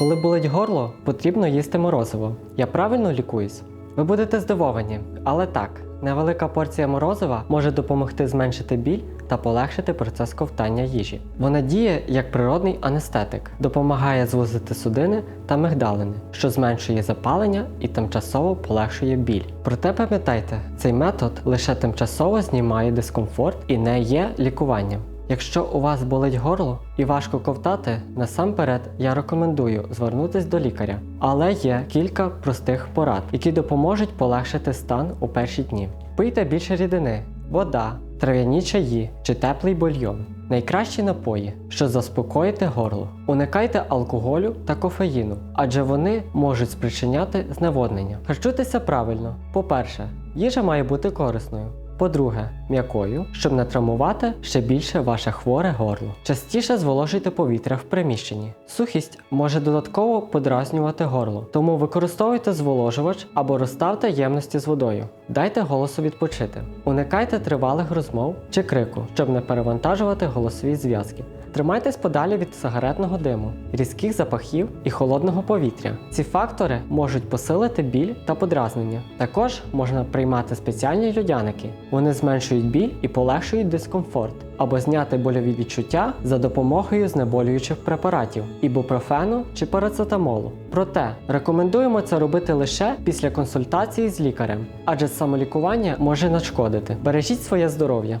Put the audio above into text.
Коли болить горло, потрібно їсти морозиво. Я правильно лікуюсь? Ви будете здивовані, але так, невелика порція морозива може допомогти зменшити біль та полегшити процес ковтання їжі. Вона діє як природний анестетик, допомагає звузити судини та мигдалини, що зменшує запалення і тимчасово полегшує біль. Проте пам'ятайте, цей метод лише тимчасово знімає дискомфорт і не є лікуванням. Якщо у вас болить горло і важко ковтати, насамперед я рекомендую звернутися до лікаря. Але є кілька простих порад, які допоможуть полегшити стан у перші дні. Пийте більше рідини, вода, трав'яні чаї чи теплий бульйон. Найкращі напої, що заспокоїти горло. Уникайте алкоголю та кофеїну, адже вони можуть спричиняти зневоднення. Харчуйтеся правильно. По-перше, їжа має бути корисною. По-друге, м'якою, щоб не травмувати ще більше ваше хворе горло. Частіше зволожуйте повітря в приміщенні. Сухість може додатково подразнювати горло, тому використовуйте зволожувач або розставте ємності з водою. Дайте голосу відпочити. Уникайте тривалих розмов чи крику, щоб не перевантажувати голосові зв'язки. Тримайтесь подалі від сигаретного диму, різких запахів і холодного повітря. Ці фактори можуть посилити біль та подразнення. Також можна приймати спеціальні льодяники. Вони зменшують біль і полегшують дискомфорт, або зняти больові відчуття за допомогою знеболюючих препаратів ібупрофену чи парацетамолу. Проте рекомендуємо це робити лише після консультації з лікарем, адже самолікування може нашкодити. Бережіть своє здоров'я.